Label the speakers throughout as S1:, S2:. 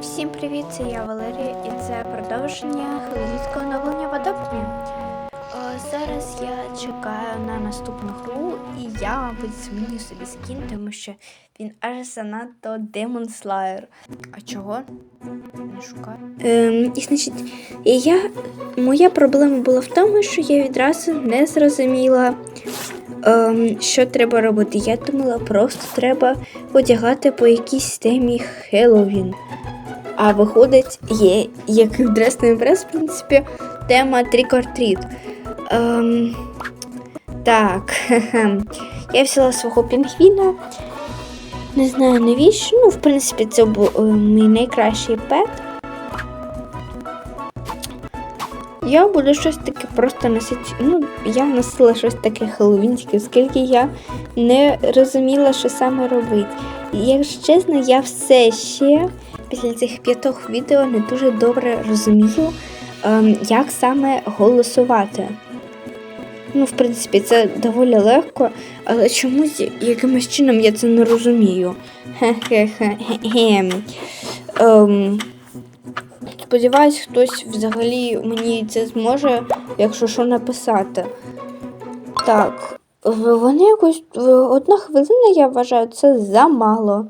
S1: Всім привіт, це я Валерія і це продовження хеловінського оновлення водопні. Зараз я чекаю на наступну гру і я, мабуть, зміню собі скін, тому що він аж занадто Demon Slayer. А чого? Не шукаю. Ем, і значить, я, моя проблема була в тому, що я відразу не зрозуміла, ем, що треба робити. Я думала, просто треба одягати по якійсь темі Хеллоуін. А виходить, є, як і в Dresden Press, в принципі, тема Trick or. Ем, так, я взяла свого пінгвіна. Не знаю навіщо. Ну, в принципі, це був е, мій найкращий пет. Я буду щось таке просто носити. Ну, я носила щось таке хеллоуінське, оскільки я не розуміла, що саме робити. І якщо чесно, я все ще після цих п'ятох відео не дуже добре розумію, ем, як саме голосувати. Ну, в принципі, це доволі легко, але чомусь якимось чином я це не розумію. Хе-хе-хе. Ем, сподіваюсь, хтось взагалі мені це зможе, якщо що написати. Так, вони якось одна хвилина, я вважаю, це замало.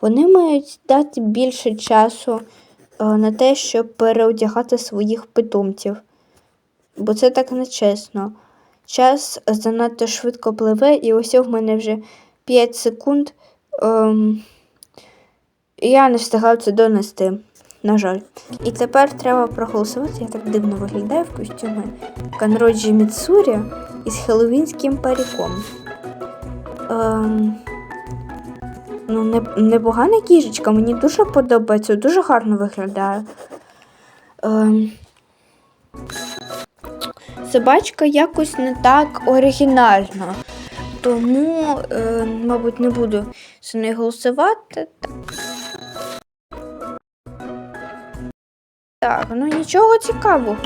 S1: Вони мають дати більше часу е, на те, щоб переодягати своїх питомців. Бо це так нечесно. Час занадто швидко пливе, і ось в мене вже 5 секунд. Ем, я не встигаю це донести. На жаль. І тепер треба проголосувати. Я так дивно виглядаю в костюмі Канроджі Міцурі із хеллоуінським паріком. Ем, ну, не, непогана кішечка, мені дуже подобається, дуже гарно виглядає. Ем, собачка якось не так оригінальна. Тому, е, мабуть, не буду за неї голосувати. Так, ну нічого цікавого,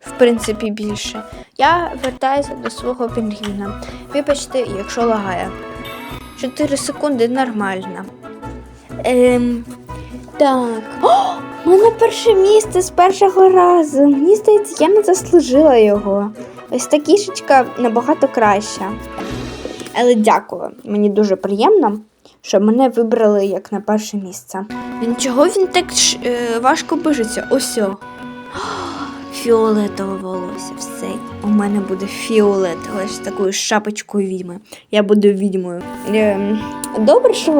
S1: в принципі, більше. Я вертаюся до свого пінгвіна. Вибачте, якщо лагає. 4 секунди нормально. Ем, так. О, у мене перше місце з першого разу. Мені здається, я не заслужила його. Ось та кішечка набагато краща. Але дякую. Мені дуже приємно, що мене вибрали як на перше місце. Чого він так е, важко бижиться? Ось. Фіолетове волосся. Все. У мене буде фіолетове з такою шапочкою відьми. Я буду відьмою. Ем, добре, що в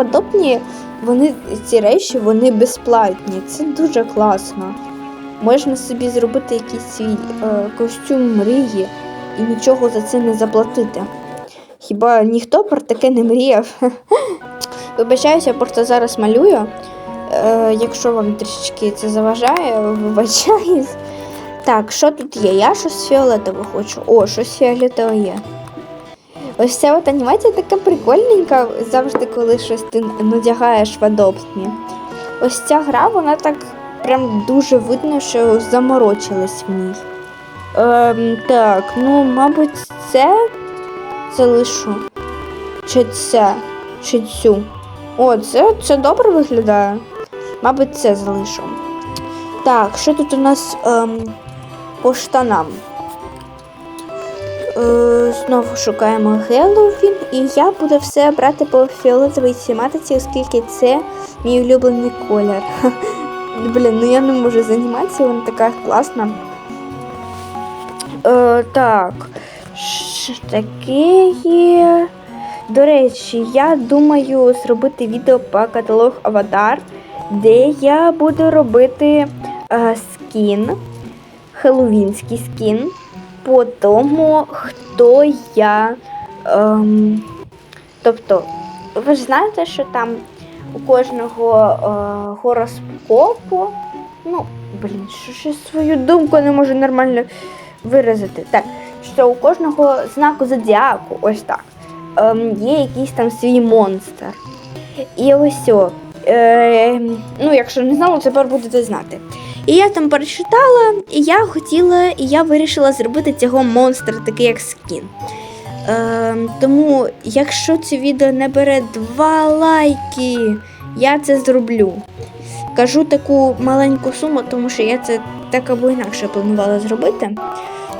S1: вони ці речі вони безплатні. Це дуже класно. Можна собі зробити якийсь свій е, костюм мрії і нічого за це не заплатити. Хіба ніхто про таке не мріяв? Вибачаюся, я просто зараз малюю. Е, якщо вам трішечки це заважає, вибачаюсь. Так, що тут є? Я щось фіолетове хочу. О, щось фіолетове є. Ось ця от анімація така прикольненька завжди, коли щось ти надягаєш в адопні. Ось ця гра, вона так прям дуже видно, що заморочились в ній. Ем, так, ну, мабуть, це залишу. Чи це, чи цю. О, це, це добре виглядає. Мабуть, це залишу. Так, що тут у нас ем, по штанам? Е, знову шукаємо Геловін, і я буду все брати по фіолетовій тематиці, оскільки це мій улюблений колір. Блін, ну я не можу з анімацією, вона така класна. Е, так, таке є? До речі, я думаю зробити відео по каталог Аватар, де я буду робити е, скін, хеллоуінський скін по тому, хто я. Ем, тобто, ви ж знаєте, що там у кожного е, гороскопу. Ну, блін, що ж я свою думку не можу нормально виразити. Так, що у кожного знаку зодіаку, ось так, ем, є якийсь там свій монстр. І ось о. Е, ну, якщо не знала, тепер будете знати. І я там перечитала, і я хотіла, і я вирішила зробити цього монстра такий як скін. Е, тому, якщо це відео не бере два лайки, я це зроблю. кажу таку маленьку суму, тому що я це так або інакше планувала зробити.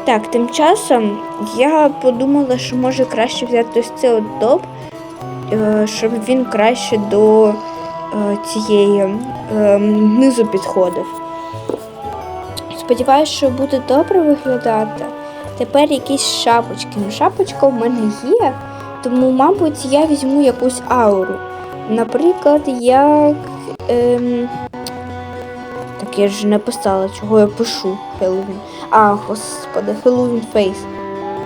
S1: Так, тим часом я подумала, що може краще взяти ось цей от топ, е, щоб він краще до е, цієї е, низу підходив. Сподіваюсь, що буде добре виглядати. Тепер якісь шапочки. Ну, шапочка в мене є, тому, мабуть, я візьму якусь ауру. Наприклад, як. Ем... Так я ж не писала, чого я пишу Хеллоуін. А, господи, Хеллоуін Фейс.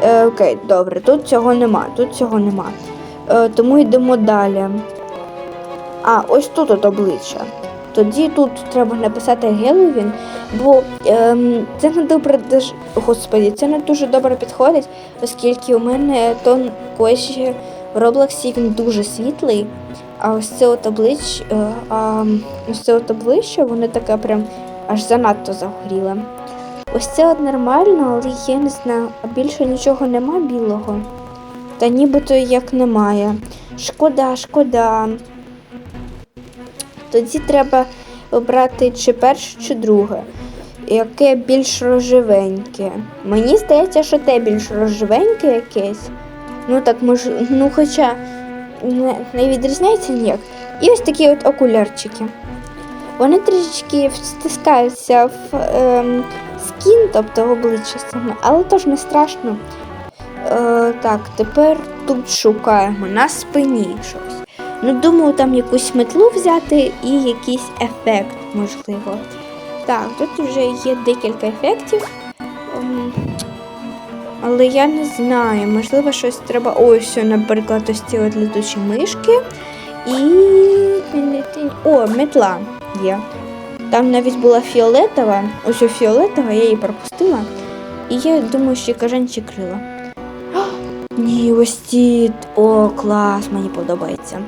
S1: Е, окей, добре, тут цього нема, тут цього нема. Е, тому йдемо далі. А, ось тут от обличчя. Тоді тут треба написати Геловін, бо ем, це не добре Господі, це не дуже добре підходить, оскільки у мене тон кожі в Роблоксі він дуже світлий. А ось це от обличчя, е, а ось це от обличчя, воно таке прям аж занадто загоріле. Ось це от нормально, але я не знаю, а більше нічого нема білого. Та нібито як немає. Шкода, шкода. Тоді треба обрати чи перше, чи друге. Яке більш рожевеньке. Мені здається, що те більш рожевеньке якесь. Ну так може, ну хоча не, не відрізняється ніяк. І ось такі от окулярчики. Вони трішечки встискаються в ем, скін, тобто в обличчя саме, але теж не страшно. Е, так, тепер тут шукаємо на спині щось. Ну, думаю, там якусь метлу взяти і якийсь ефект, можливо. Так, тут вже є декілька ефектів. Ем, але я не знаю, можливо, щось треба. Ось, наприклад, ось ці от летучі мишки. І. О, метла є. Там навіть була фіолетова. Ось фіолетова, я її пропустила. І я думаю, що кажанчі крила. Ні, ось ці. О, клас, мені подобається.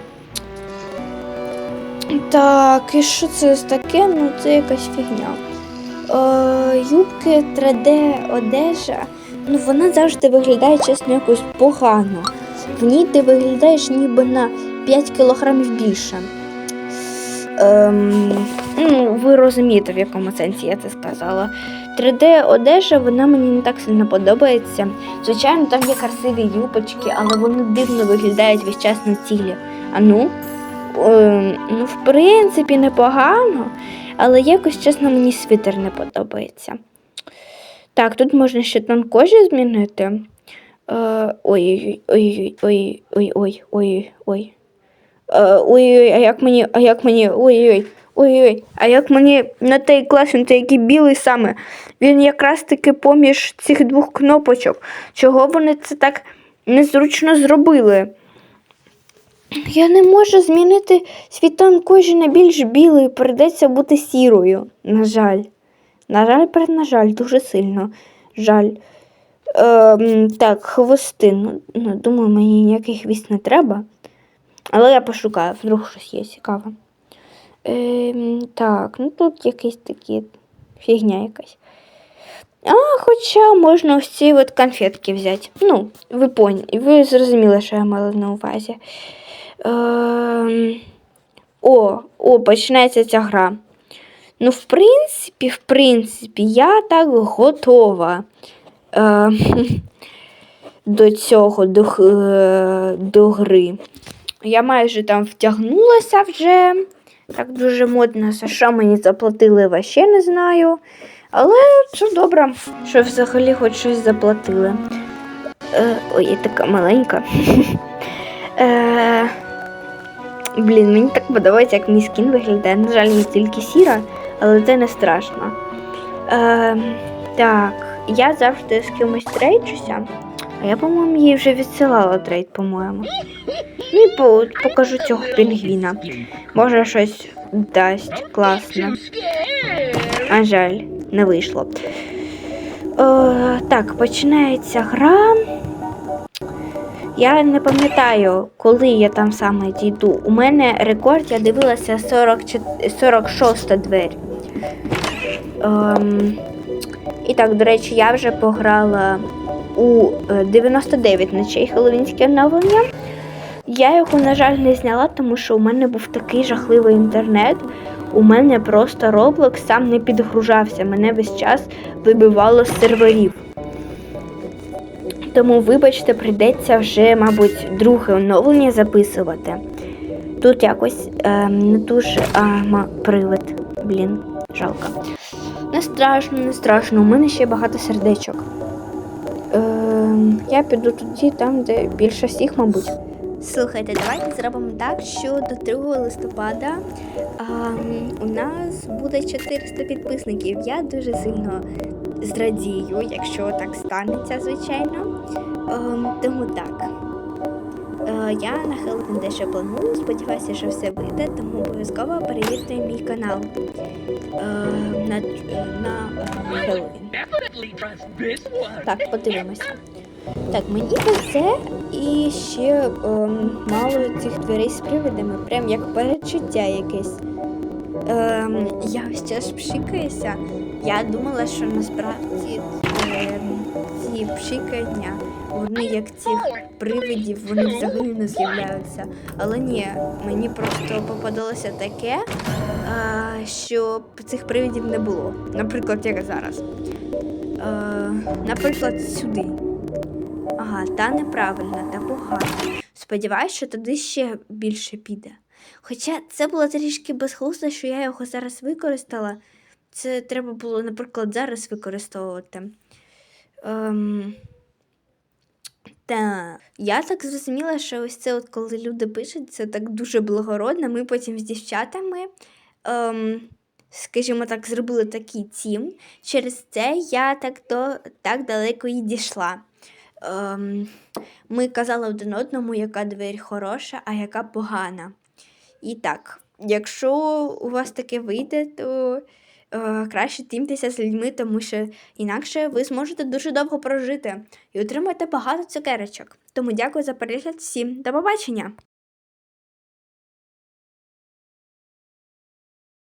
S1: Так, і що це ось таке? Ну, це якась фігня. Е, юбки 3D одежа. Ну, вона завжди виглядає, чесно, якось погано. В ній ти виглядаєш ніби на 5 кілограмів більше. Ем, ну, ви розумієте, в якому сенсі я це сказала. 3D одежа, вона мені не так сильно подобається. Звичайно, там є красиві юбочки, але вони дивно виглядають весь час на тілі. А ну, ну, в принципі, непогано, але якось, чесно, мені свитер не подобається. Так, тут можна ще тон кожі змінити. Е, Ой, ой, ой, ой, ой, ой, ой. Е, Ой-ой, а як мені, а як мені, ой-ой, ой-ой, а як мені на той клас, той який білий саме. Він якраз таки поміж цих двох кнопочок. Чого вони це так незручно зробили? Я не можу змінити свій тон кожі на більш білий, прийдеться бути сірою. На жаль. На жаль, на жаль, дуже сильно. Жаль. Ем, так, хвости. Ну, ну, думаю, мені ніякий хвіст не треба. Але я пошукаю, вдруг щось є цікаве. Ем, так, ну тут якийсь такі фігня якась. А, хоча можна ось ці от конфетки взяти. Ну, ви поняли, ви зрозуміли, що я мала на увазі. Ем, о, о, починається ця гра. Ну, в принципі, в принципі, я так готова е, до цього, до, е, до гри. Я майже там втягнулася вже. Так дуже модно. За що мені заплатили, вообще не знаю. Але це добре, що взагалі хоч щось заплатили. Е, ой, я така маленька. Е, блін, мені так подобається, як мій скін виглядає. На жаль, він тільки сіра, але це не страшно. Е, так, я завжди з кимось трейджуся. А я, по-моєму, їй вже відсилала трейд, по-моєму. Ну і по- покажу цього пінгвіна. Може щось дасть класно. А жаль, не вийшло. Е, так, починається гра. Я не пам'ятаю, коли я там саме дійду. У мене рекорд, я дивилася 44 46 двері. Ем, і так, до речі, я вже пограла у е, 99 ночей Хеллоуінське оновлення. Я його, на жаль, не зняла, тому що у мене був такий жахливий інтернет. У мене просто Roblox сам не підгружався. Мене весь час вибивало з серверів. Тому, вибачте, прийдеться вже, мабуть, друге оновлення записувати. Тут якось е, не дуже а, ма, привид. Блін, жалко. Не страшно, не страшно. У мене ще багато сердечок. Е, я піду туди, там, де більше всіх, мабуть. Слухайте, давайте зробимо так, що до 2 листопада а, у нас буде 400 підписників. Я дуже сильно зрадію, якщо так станеться, звичайно. Ем, тому так. Е, я на Хеллоуін дещо планую, сподіваюся, що все вийде, тому обов'язково перевірте мій канал е, на, на Хеллоуін. Так, подивимося. Так, мені все і ще ем, мало цих дверей з привидами, прям як передчуття якесь. Ем, я ось час пшикаюся. Я думала, що насправді ем, ці пшикання, вони як цих привидів, вони взагалі не з'являються. Але ні, мені просто попадалося таке, що цих привидів не було. Наприклад, як зараз. Е, наприклад, сюди. Ага, та неправильна, та погана. Сподіваюсь, що туди ще більше піде. Хоча це було трішки безглуздо, що я його зараз використала. Це треба було, наприклад, зараз використовувати. Ем... Та я так зрозуміла, що ось це, от коли люди пишуть, це так дуже благородно. Ми потім з дівчатами, ем, скажімо так, зробили такий тім. Через це я так, до, так далеко і дійшла. Ем, ми казали один одному, яка двері хороша, а яка погана. І так, якщо у вас таке вийде, то краще тімтеся з людьми, тому що інакше ви зможете дуже довго прожити і отримати багато цукерочок. Тому дякую за перегляд всім. До побачення!